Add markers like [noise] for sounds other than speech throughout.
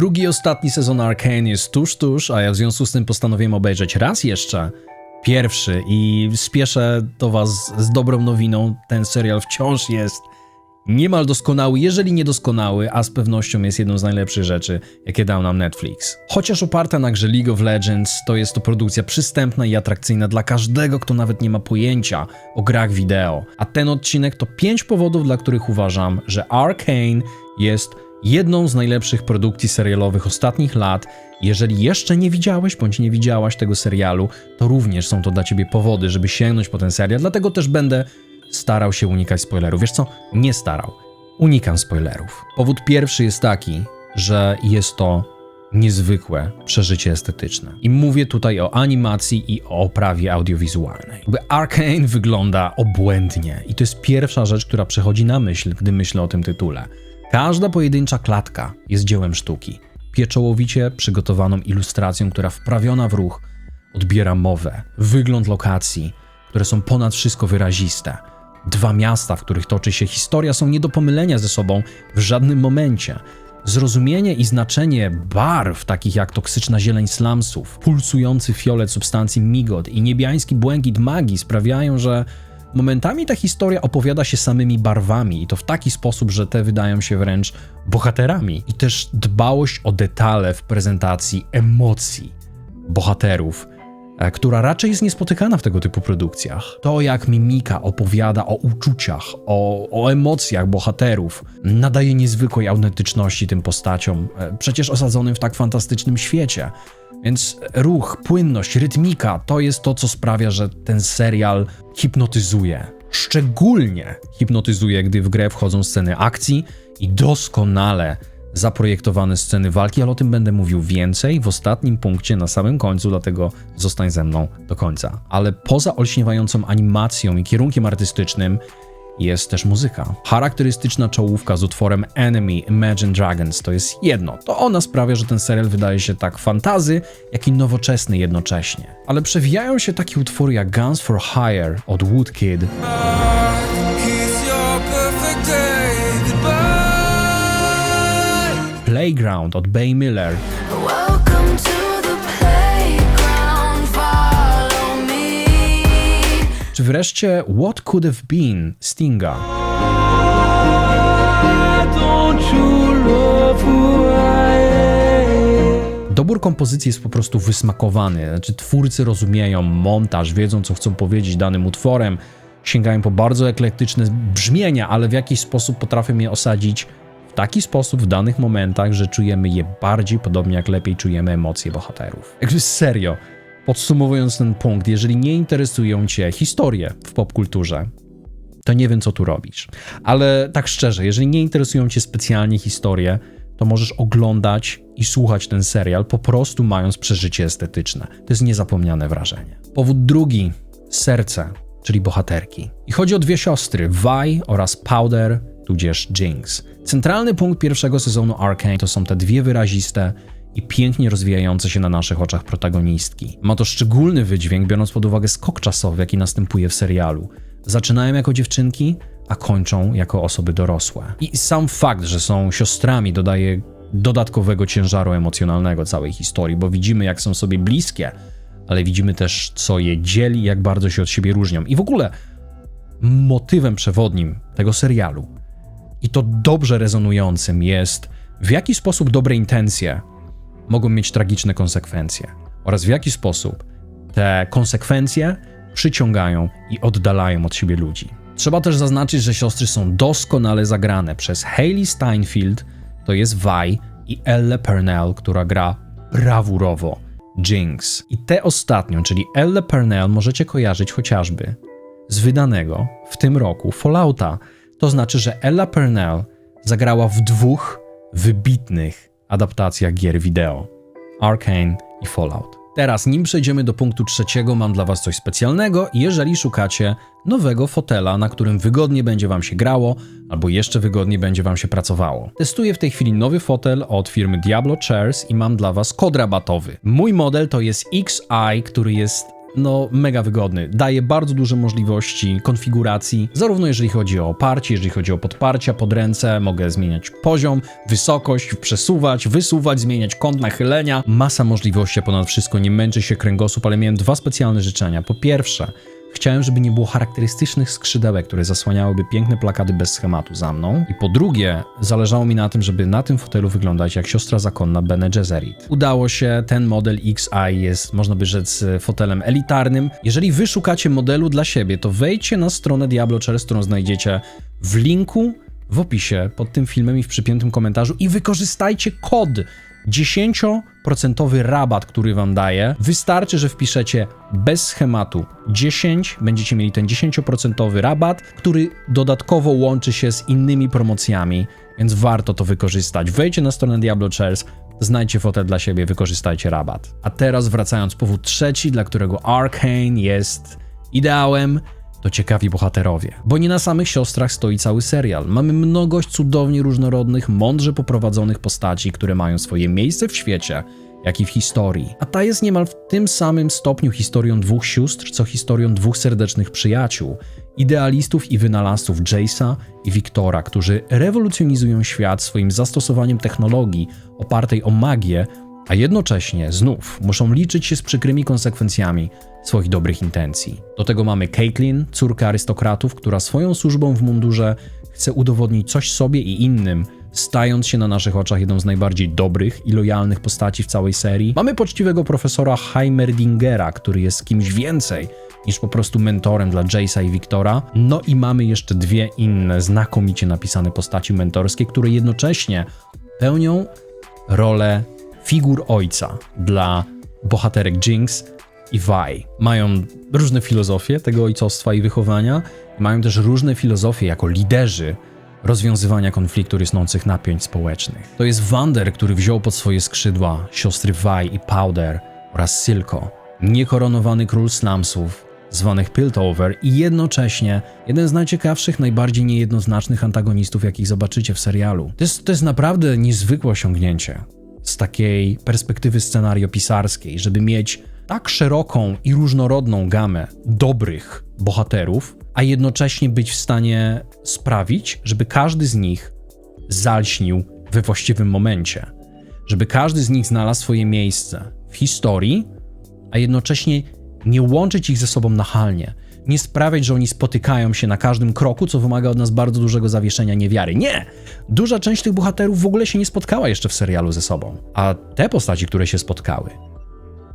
Drugi i ostatni sezon Arcane jest tuż, tuż, a ja w związku z tym postanowiłem obejrzeć raz jeszcze pierwszy i spieszę do was z dobrą nowiną. Ten serial wciąż jest niemal doskonały, jeżeli nie doskonały, a z pewnością jest jedną z najlepszych rzeczy, jakie dał nam Netflix. Chociaż oparta na grze League of Legends, to jest to produkcja przystępna i atrakcyjna dla każdego, kto nawet nie ma pojęcia o grach wideo. A ten odcinek to pięć powodów, dla których uważam, że Arcane jest jedną z najlepszych produkcji serialowych ostatnich lat. Jeżeli jeszcze nie widziałeś bądź nie widziałaś tego serialu, to również są to dla ciebie powody, żeby sięgnąć po ten serial, dlatego też będę starał się unikać spoilerów. Wiesz co? Nie starał. Unikam spoilerów. Powód pierwszy jest taki, że jest to niezwykłe przeżycie estetyczne. I mówię tutaj o animacji i o oprawie audiowizualnej. Jakby Arcane wygląda obłędnie i to jest pierwsza rzecz, która przychodzi na myśl, gdy myślę o tym tytule. Każda pojedyncza klatka jest dziełem sztuki, pieczołowicie przygotowaną ilustracją, która wprawiona w ruch odbiera mowę, wygląd lokacji, które są ponad wszystko wyraziste. Dwa miasta, w których toczy się historia, są nie do pomylenia ze sobą w żadnym momencie. Zrozumienie i znaczenie barw, takich jak toksyczna zieleń slumsów, pulsujący fiolet substancji migot i niebiański błękit magii sprawiają, że momentami ta historia opowiada się samymi barwami i to w taki sposób, że te wydają się wręcz bohaterami. I też dbałość o detale w prezentacji emocji bohaterów e, która raczej jest niespotykana w tego typu produkcjach. To, jak mimika opowiada o uczuciach, o, o emocjach bohaterów, nadaje niezwykłej autentyczności tym postaciom, e, przecież osadzonym w tak fantastycznym świecie. Więc ruch, płynność, rytmika to jest to, co sprawia, że ten serial hipnotyzuje. Szczególnie hipnotyzuje, gdy w grę wchodzą sceny akcji i doskonale zaprojektowane sceny walki, ale o tym będę mówił więcej w ostatnim punkcie na samym końcu, dlatego zostań ze mną do końca. Ale poza olśniewającą animacją i kierunkiem artystycznym jest też muzyka. Charakterystyczna czołówka z utworem Enemy Imagine Dragons to jest jedno. To ona sprawia, że ten serial wydaje się tak fantazy, jak i nowoczesny jednocześnie. Ale przewijają się takie utwory jak Guns for Hire od Woodkid. Playground od Bay Miller, wreszcie What Could Have Been Stinga. Dobór kompozycji jest po prostu wysmakowany. Znaczy, twórcy rozumieją montaż, wiedzą, co chcą powiedzieć danym utworem, sięgają po bardzo eklektyczne brzmienia, ale w jakiś sposób potrafią je osadzić w taki sposób w danych momentach, że czujemy je bardziej podobnie, jak lepiej czujemy emocje bohaterów. Jakby serio, podsumowując ten punkt, jeżeli nie interesują Cię historie w popkulturze, to nie wiem, co tu robisz. Ale tak szczerze, jeżeli nie interesują Cię specjalnie historie, to możesz oglądać i słuchać ten serial, po prostu mając przeżycie estetyczne. To jest niezapomniane wrażenie. Powód drugi serce, czyli bohaterki. I chodzi o dwie siostry, Vi oraz Powder, tudzież Jinx. Centralny punkt pierwszego sezonu Arcane to są te dwie wyraziste i pięknie rozwijające się na naszych oczach protagonistki. Ma to szczególny wydźwięk, biorąc pod uwagę skok czasowy, jaki następuje w serialu. Zaczynają jako dziewczynki, a kończą jako osoby dorosłe. I sam fakt, że są siostrami, dodaje dodatkowego ciężaru emocjonalnego całej historii, bo widzimy, jak są sobie bliskie, ale widzimy też, co je dzieli, jak bardzo się od siebie różnią. I w ogóle motywem przewodnim tego serialu i to dobrze rezonującym jest, w jaki sposób dobre intencje mogą mieć tragiczne konsekwencje oraz w jaki sposób te konsekwencje przyciągają i oddalają od siebie ludzi. Trzeba też zaznaczyć, że siostry są doskonale zagrane przez Hayley Steinfeld, to jest Vi, i Elle Purnell, która gra brawurowo Jinx. I tę ostatnią, czyli Elle Purnell, możecie kojarzyć chociażby z wydanego w tym roku Fallouta. To znaczy, że Ella Purnell zagrała w dwóch wybitnych adaptacjach gier wideo: Arcane i Fallout. Teraz, nim przejdziemy do punktu trzeciego, mam dla Was coś specjalnego. Jeżeli szukacie nowego fotela, na którym wygodnie będzie Wam się grało, albo jeszcze wygodniej będzie Wam się pracowało. Testuję w tej chwili nowy fotel od firmy Diablo Chairs i mam dla Was kod rabatowy. Mój model to jest XI, który jest no mega wygodny. Daje bardzo duże możliwości konfiguracji, zarówno jeżeli chodzi o oparcie, jeżeli chodzi o podparcia pod ręce, mogę zmieniać poziom, wysokość, przesuwać, wysuwać, zmieniać kąt nachylenia. Masa możliwości, a ponad wszystko nie męczy się kręgosłup, ale miałem dwa specjalne życzenia. Po pierwsze, Chciałem, żeby nie było charakterystycznych skrzydełek, które zasłaniałyby piękne plakaty bez schematu za mną. I po drugie, zależało mi na tym, żeby na tym fotelu wyglądać jak siostra zakonna Bene Gesserit. Udało się, ten model XI jest, można by rzec, fotelem elitarnym. Jeżeli wy szukacie modelu dla siebie, to wejdźcie na stronę Diablo Chairs, którą znajdziecie w linku w opisie pod tym filmem i w przypiętym komentarzu i wykorzystajcie kod 10% rabat, który wam daje. Wystarczy, że wpiszecie bez schematu 10, będziecie mieli ten 10% rabat, który dodatkowo łączy się z innymi promocjami, więc warto to wykorzystać. Wejdźcie na stronę Diablo Chairs, znajdźcie fotel dla siebie, wykorzystajcie rabat. A teraz wracając, powód trzeci, dla którego Arcane jest ideałem, to ciekawi bohaterowie. Bo nie na samych siostrach stoi cały serial. Mamy mnogość cudownie różnorodnych, mądrze poprowadzonych postaci, które mają swoje miejsce w świecie, jak i w historii. A ta jest niemal w tym samym stopniu historią dwóch sióstr, co historią dwóch serdecznych przyjaciół, idealistów i wynalazców Jace'a i Wiktora, którzy rewolucjonizują świat swoim zastosowaniem technologii opartej o magię, a jednocześnie znów muszą liczyć się z przykrymi konsekwencjami swoich dobrych intencji. Do tego mamy Caitlyn, córkę arystokratów, która swoją służbą w mundurze chce udowodnić coś sobie i innym, stając się na naszych oczach jedną z najbardziej dobrych i lojalnych postaci w całej serii. Mamy poczciwego profesora Heimerdingera, który jest kimś więcej niż po prostu mentorem dla Jace'a i Wiktora. No i mamy jeszcze dwie inne znakomicie napisane postaci mentorskie, które jednocześnie pełnią rolę figur ojca dla bohaterek Jinx i Vi. Mają różne filozofie tego ojcostwa i wychowania, mają też różne filozofie jako liderzy rozwiązywania konfliktu rysnących napięć społecznych. To jest Wander, który wziął pod swoje skrzydła siostry Vi i Powder oraz Silco, niekoronowany król slumsów, zwanych Piltover i jednocześnie jeden z najciekawszych, najbardziej niejednoznacznych antagonistów, jakich zobaczycie w serialu. To jest, to jest naprawdę niezwykłe osiągnięcie z takiej perspektywy scenariopisarskiej, żeby mieć tak szeroką i różnorodną gamę dobrych bohaterów, a jednocześnie być w stanie sprawić, żeby każdy z nich zalśnił we właściwym momencie. Żeby każdy z nich znalazł swoje miejsce w historii, a jednocześnie nie łączyć ich ze sobą nachalnie. Nie sprawiać, że oni spotykają się na każdym kroku, co wymaga od nas bardzo dużego zawieszenia niewiary. Nie! Duża część tych bohaterów w ogóle się nie spotkała jeszcze w serialu ze sobą. A te postaci, które się spotkały,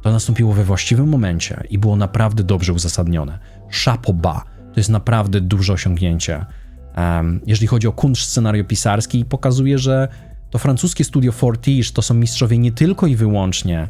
to nastąpiło we właściwym momencie i było naprawdę dobrze uzasadnione. Chapeau to jest naprawdę duże osiągnięcie. Um, jeżeli chodzi o kunszt scenariopisarski, pokazuje, że to francuskie studio Fortige to są mistrzowie nie tylko i wyłącznie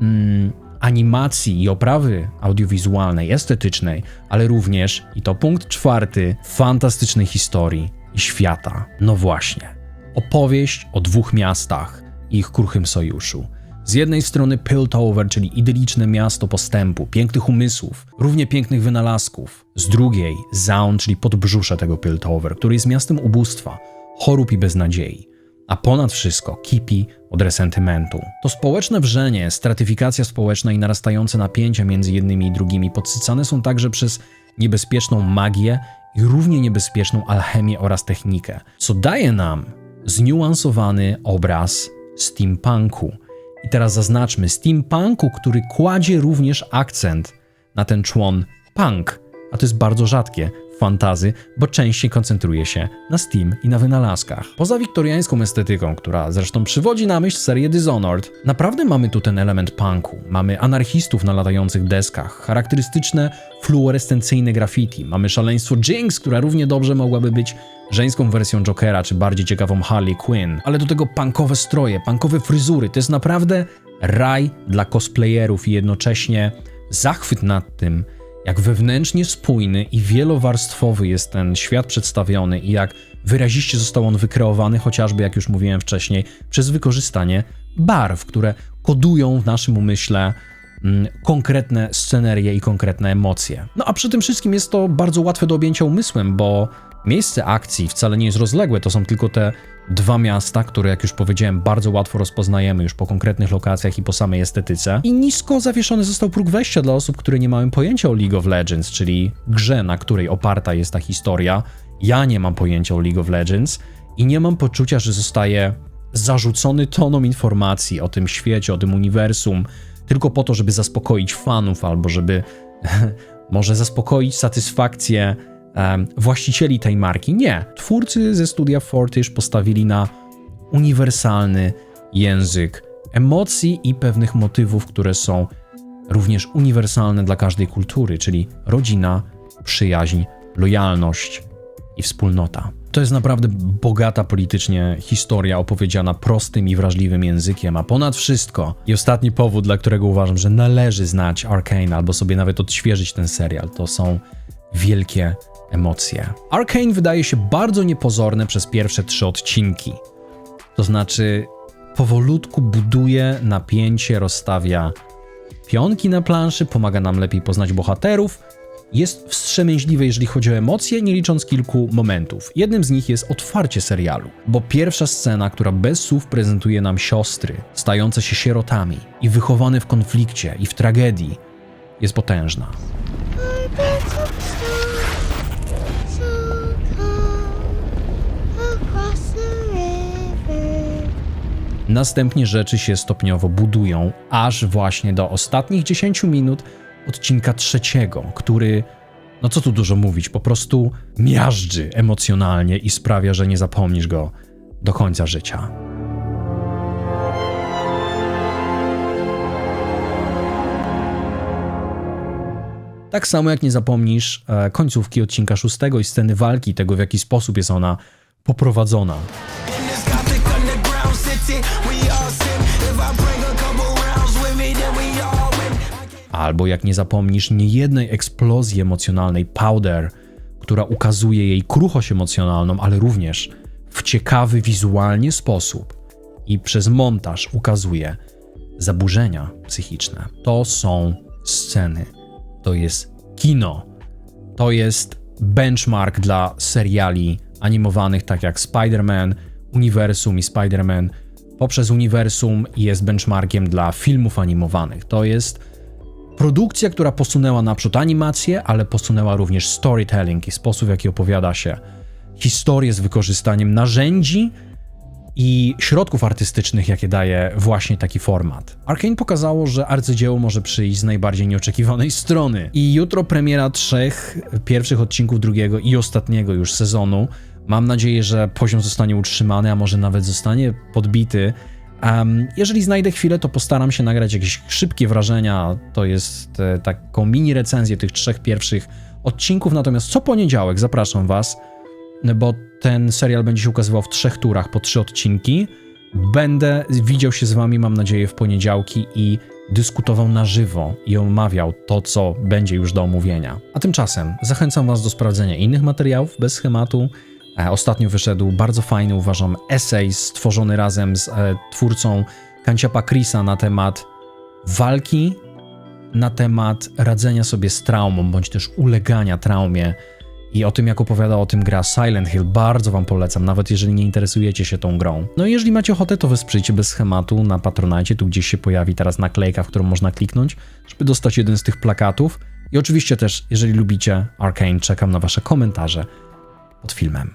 mm, animacji i oprawy audiowizualnej, estetycznej, ale również, i to punkt czwarty, fantastycznej historii i świata. No właśnie. Opowieść o dwóch miastach i ich kruchym sojuszu. Z jednej strony Piltover, czyli idyliczne miasto postępu, pięknych umysłów, równie pięknych wynalazków. Z drugiej Zaun, czyli podbrzusze tego Piltover, który jest miastem ubóstwa, chorób i beznadziei. A ponad wszystko kipi od resentymentu. To społeczne wrzenie, stratyfikacja społeczna i narastające napięcia między jednymi i drugimi podsycane są także przez niebezpieczną magię i równie niebezpieczną alchemię oraz technikę, co daje nam zniuansowany obraz steampunku. I teraz zaznaczmy steampunku, który kładzie również akcent na ten człon punk, a to jest bardzo rzadkie fantazy, bo częściej koncentruje się na Steam i na wynalazkach. Poza wiktoriańską estetyką, która zresztą przywodzi na myśl serię Dishonored, naprawdę mamy tu ten element punku. Mamy anarchistów na latających deskach, charakterystyczne fluorescencyjne graffiti, mamy szaleństwo Jinx, która równie dobrze mogłaby być żeńską wersją Jokera, czy bardziej ciekawą Harley Quinn, ale do tego punkowe stroje, punkowe fryzury, to jest naprawdę raj dla cosplayerów i jednocześnie zachwyt nad tym, jak wewnętrznie spójny i wielowarstwowy jest ten świat przedstawiony i jak wyraziście został on wykreowany, chociażby, jak już mówiłem wcześniej, przez wykorzystanie barw, które kodują w naszym umyśle mm, konkretne scenerie i konkretne emocje. No a przy tym wszystkim jest to bardzo łatwe do objęcia umysłem, bo miejsce akcji wcale nie jest rozległe, to są tylko te dwa miasta, które, jak już powiedziałem, bardzo łatwo rozpoznajemy już po konkretnych lokacjach i po samej estetyce. I nisko zawieszony został próg wejścia dla osób, które nie mają pojęcia o League of Legends, czyli grze, na której oparta jest ta historia. Ja nie mam pojęcia o League of Legends i nie mam poczucia, że zostaje zarzucony toną informacji o tym świecie, o tym uniwersum, tylko po to, żeby zaspokoić fanów albo żeby [laughs] może zaspokoić satysfakcję właścicieli tej marki. Nie. Twórcy ze studia Fortish postawili na uniwersalny język emocji i pewnych motywów, które są również uniwersalne dla każdej kultury, czyli rodzina, przyjaźń, lojalność i wspólnota. To jest naprawdę bogata politycznie historia opowiedziana prostym i wrażliwym językiem, a ponad wszystko i ostatni powód, dla którego uważam, że należy znać Arcane albo sobie nawet odświeżyć ten serial, to są wielkie emocje. Arcane wydaje się bardzo niepozorne przez pierwsze trzy odcinki. To znaczy, powolutku buduje napięcie, rozstawia pionki na planszy, pomaga nam lepiej poznać bohaterów. Jest wstrzemięźliwy, jeżeli chodzi o emocje, nie licząc kilku momentów. Jednym z nich jest otwarcie serialu, bo pierwsza scena, która bez słów prezentuje nam siostry, stające się sierotami i wychowane w konflikcie i w tragedii, jest potężna. Następnie rzeczy się stopniowo budują, aż właśnie do ostatnich 10 minut odcinka trzeciego, który, no co tu dużo mówić, po prostu miażdży emocjonalnie i sprawia, że nie zapomnisz go do końca życia. Tak samo jak nie zapomnisz e, końcówki odcinka szóstego i sceny walki, tego w jaki sposób jest ona poprowadzona. Albo jak nie zapomnisz niejednej eksplozji emocjonalnej Powder, która ukazuje jej kruchość emocjonalną, ale również w ciekawy wizualnie sposób i przez montaż ukazuje zaburzenia psychiczne. To są sceny. To jest kino. To jest benchmark dla seriali animowanych, tak jak Spider-Man, Uniwersum i Spider-Man. Poprzez Uniwersum jest benchmarkiem dla filmów animowanych. To jest produkcja, która posunęła naprzód animację, ale posunęła również storytelling i sposób, w jaki opowiada się historię z wykorzystaniem narzędzi i środków artystycznych, jakie daje właśnie taki format. Arkane pokazało, że arcydzieło może przyjść z najbardziej nieoczekiwanej strony. I jutro premiera trzech pierwszych odcinków drugiego i ostatniego już sezonu. Mam nadzieję, że poziom zostanie utrzymany, a może nawet zostanie podbity. Jeżeli znajdę chwilę, to postaram się nagrać jakieś szybkie wrażenia. To jest e, taką mini recenzję tych trzech pierwszych odcinków. Natomiast co poniedziałek zapraszam Was, bo ten serial będzie się ukazywał w trzech turach po trzy odcinki. Będę widział się z Wami, mam nadzieję, w poniedziałki i dyskutował na żywo i omawiał to, co będzie już do omówienia. A tymczasem zachęcam Was do sprawdzenia innych materiałów bez schematu. E, Ostatnio wyszedł bardzo fajny, uważam, esej stworzony razem z e, twórcą Kanciapa Chrisa na temat walki, na temat radzenia sobie z traumą, bądź też ulegania traumie i o tym, jak opowiada o tym gra Silent Hill. Bardzo Wam polecam, nawet jeżeli nie interesujecie się tą grą. No i jeżeli macie ochotę, to wesprzyjcie bez schematu na Patronite, tu gdzieś się pojawi teraz naklejka, w którą można kliknąć, żeby dostać jeden z tych plakatów. I oczywiście też, jeżeli lubicie Arcane, czekam na Wasze komentarze pod filmem.